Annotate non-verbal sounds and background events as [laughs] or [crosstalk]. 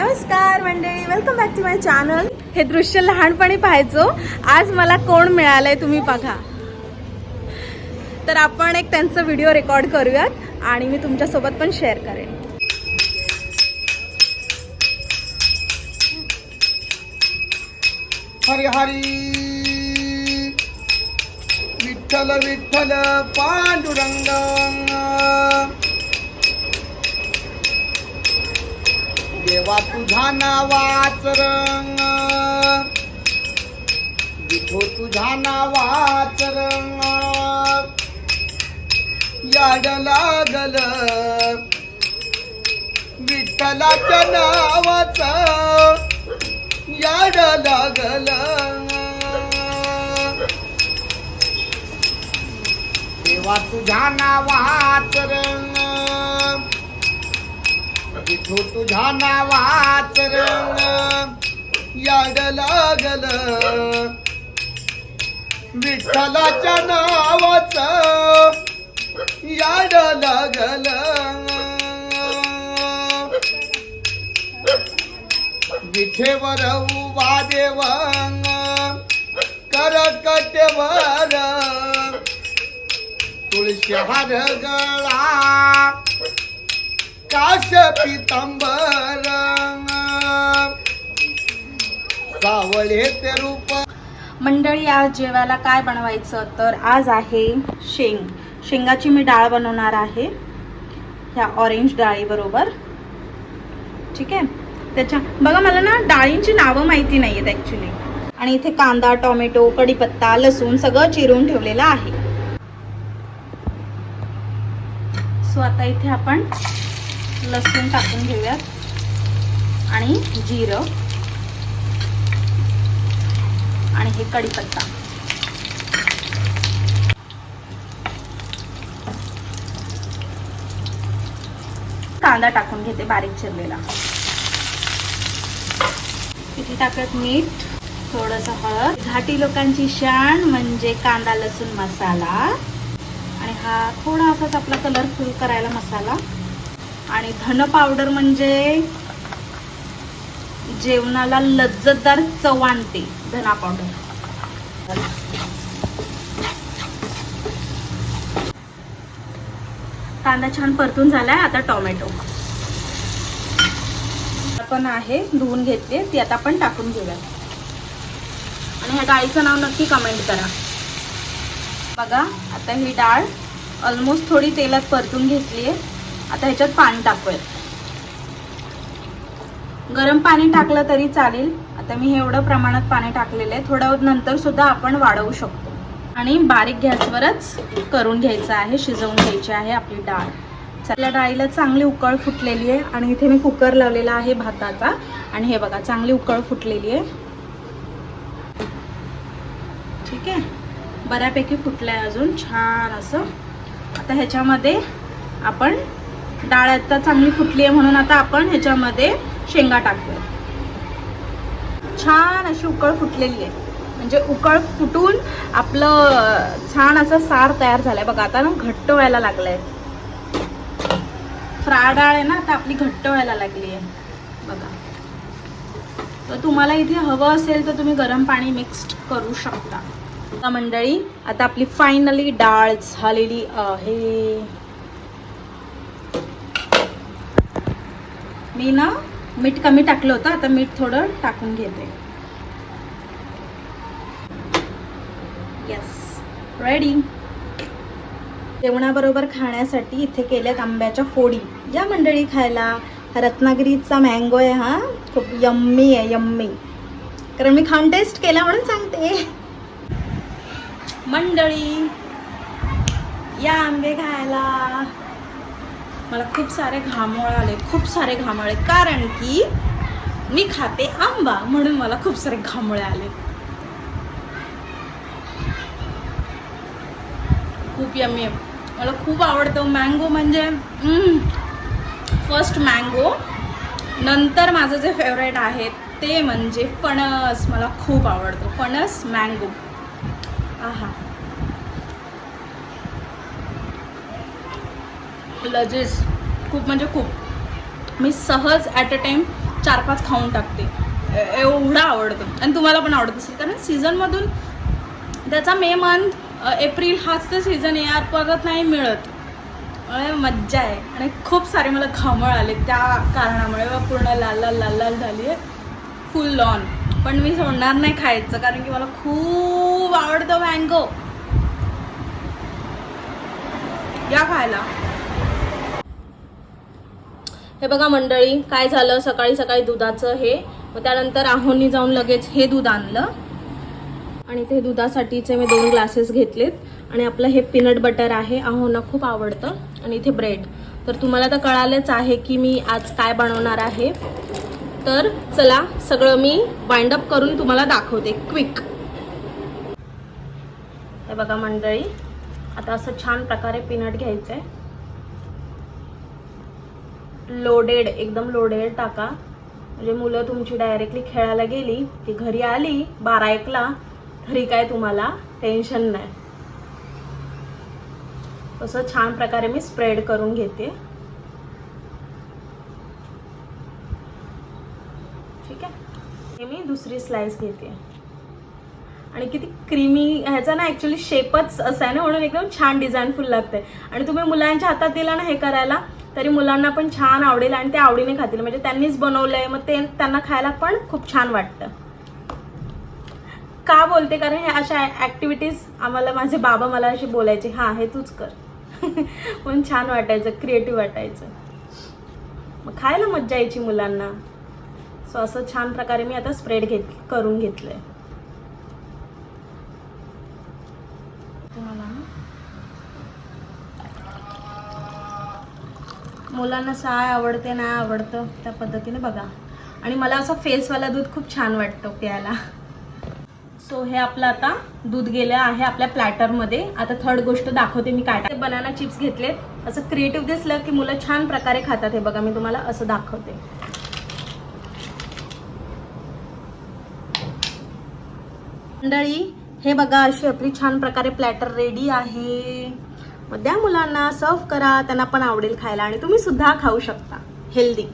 नमस्कार मंडळी welcome back to my channel हे दृश्य लहानपणी पाहायचो. आज मला कोण मिळालंय तुम्ही बघा. तर आपण एक त्यांचा व्हिडिओ रेकॉर्ड करूयात आणि मी तुमच्यासोबत पण शेअर करेन. हरी हरी. विठ्ठल विठ्ठल पांडुरंग. देवा तुझा नावाच रंग. विठो तुझा नावाच रंग. याड लागल. विठ्ठलाच्या नावाच याड लागल. देवा तुझा नावात रंग. तो तुझ्या नावाच रंग याड लागल. विठ्ठलाच्या नावाच याड लागल. विठेवर उभा देव करकटेवर. तुळशी हर गळा काश पितांबर सावळे ते रूप. मंडळी आज जेवायला काय बनवायचं? तर आज आहे शेंग. शेंगाची मी डाळ बनवणार आहे. ह्या ऑरेंज डाळीबरोबर. ठीक आहे? त्याच्या बघा मला ना डाळींची नावं माहिती नाही आहेत ॲक्च्युली आणि इथे कांदा टोमॅटो कढीपत्ता लसूण सगळं चिरून ठेवलेलं आहे. सो आता इथे आपण लसूण टाकून घेऊयात. आणि जिरं. आणि हे कढीपत्ता. कांदा टाकून घेते बारीक चिरलेला. किती टाकत मीठ. थोडस हळद. घाटी लोकांची शान म्हणजे कांदा लसूण मसाला. आणि हा थोडा असाच आपला कलरफुल करायला मसाला. आणि धन पावडर म्हणजे जेवणाला लज्जतदार चव आणते धना पावडर कांदा छान परतून झालाय आता टोमॅटो. पण आहे धुवून घेतली ती आता आपण टाकून घेऊया आणि ह्या डाळीचं नाव नक्की कमेंट करा. बघा आता ही डाळ ऑलमोस्ट थोडी तेलात परतून घेतली आहे. आता ह्याच्यात पाणी टाकूयात. गरम पाणी टाकलं तरी चालेल. आता मी एवढं प्रमाणात पाणी टाकलेलं आहे. थोडं नंतर सुद्धा आपण वाढवू शकतो. आणि बारीक गॅसवरच करून घ्यायचं आहे शिजवून घ्यायची आहे आपली डाळ. आपल्या डाळीला चांगली उकळ फुटलेली आहे. आणि इथे मी कुकर लावलेला आहे भाताचा. आणि हे बघा चांगली उकळ फुटलेली आहे. ठीक आहे? बऱ्यापैकी फुटलंय अजून. छान असं. आता ह्याच्यामध्ये आपण डाळ आता चांगली फुटली आहे म्हणून आता आपण ह्याच्यामध्ये शेंगा टाकतोय. छान अशी उकळ फुटलेली आहे. म्हणजे उकळ फुटून आपलं छान असं सार तयार झालंय. बघा आता ना घट्ट व्हायला लागलंय. फ्राय डाळ आहे ना आता आपली घट्ट व्हायला लागली आहे. बघा. तर तुम्हाला इथे हवं असेल तर तुम्ही गरम पाणी मिक्स करू शकता. मंडळी आता आपली फायनली डाळ झालेली आहे मी ना मीठ कमी टाकलं होतं आता मीठ थोडं टाकून घेते. येस रेडी जेवणाबरोबर खाण्यासाठी इथे केल्यात आंब्याच्या फोडी. या मंडळी खायला रत्नागिरीचा मँगो आहे हा खूप यम्मी आहे यम्मी कारण मी खाऊन टेस्ट केला म्हणून सांगते. मंडळी या आंबे खायला. मला खूप सारे घामोळे आले खूप सारे घामोळे कारण की मी खाते आंबा म्हणून मला खूप सारे घामोळे आले. खूप यमी आहे. मला खूप आवडतो. मँगो म्हणजे फर्स्ट मँगो नंतर माझं जे फेवरेट आहे ते म्हणजे फणस. मला खूप आवडतो. फणस मँगो आहा. लजेस. खूप म्हणजे खूप. मी सहज ॲट अ टाईम चार पाच खाऊन टाकते. एवढं आवडतं. आणि तुम्हाला पण आवडत असेल. कारण सीझनमधून त्याचा मे मंथ एप्रिल हाच तर सीझन आहे. यात परत नाही मिळत. मज्जा आहे. आणि खूप सारे मला घामळ आले त्या कारणामुळे. पूर्ण लाल लाल लाल लाल झाली आहे. फुल लॉन पण मी सोडणार नाही खायचं. कारण की मला खूप आवडतं मँगो या खायला. हे बघा मंडळी काय झालं? सकाळी सकाळी दुधाचं हे. मग त्यानंतर आहोनी जाऊन लगेच हे दूध आणलं. आणि ते दुधासाठीचे मी दोन ग्लासेस घेतलेत. आणि आपलं हे पीनट बटर आहे. आहोंना खूप आवडतं. आणि इथे ब्रेड तर तुम्हाला तर कळालंच आहे की मी आज काय बनवणार आहे. तर चला सगळं मी वाइंड अप करून तुम्हाला दाखवते क्विक हे बघा मंडळी आता असं छान प्रकारे पीनट घ्यायचं आहे लोडेड एकदम लोडेड टाका. म्हणजे मुलं तुमची डायरेक्टली खेळायला गेली की घरी आली बारा एकला तरी काय तुम्हाला टेन्शन नाही. तसं छान प्रकारे मी स्प्रेड करून घेते. ठीक आहे? हे मी दुसरी स्लाइस घेते. आणि किती क्रीमी ह्याचा ना ॲक्च्युली शेपच असा आहे ना म्हणून एकदम छान डिझाईनफुल लागते आणि तुम्ही मुलांच्या हातात दिला ना हे करायला तरी मुलांना पण छान आवडेल आणि ते आवडीने खातील. म्हणजे त्यांनीच बनवलंय मग ते त्यांना खायला पण खूप छान वाटतं. का बोलते? कारण हे अशा ॲक्टिव्हिटीज आम्हाला माझे बाबा मला अशी बोलायचे हां हे तूच कर. [laughs] पण छान वाटायचं क्रिएटिव्ह वाटायचं. मग खायला मज्जा यायची मुलांना. सो असं छान प्रकारे मी आता स्प्रेड घेत करून घेतलंय ना मुलांना साय आवडते नाही आवडतं त्या पद्धतीने बघा. आणि मला असं फेसवाला दूध खूप छान वाटतं प्यायला. सो हे आपलं आता दूध गेलं आहे आपल्या प्लॅटरमध्ये आता थर्ड गोष्ट दाखवते मी काय बनाना चिप्स घेतलेत. असं क्रिएटिव्ह दिसलं की मुलं छान प्रकारे खातात हे बघा मी तुम्हाला असं दाखवते. मंडळी हे बघा अशी आपली छान प्रकारे प्लॅटर रेडी आहे. मग द्या मुलांना सर्व करा त्यांना पण आवडेल खायला आणि तुम्ही सुद्धा खाऊ शकता. हेल्दी.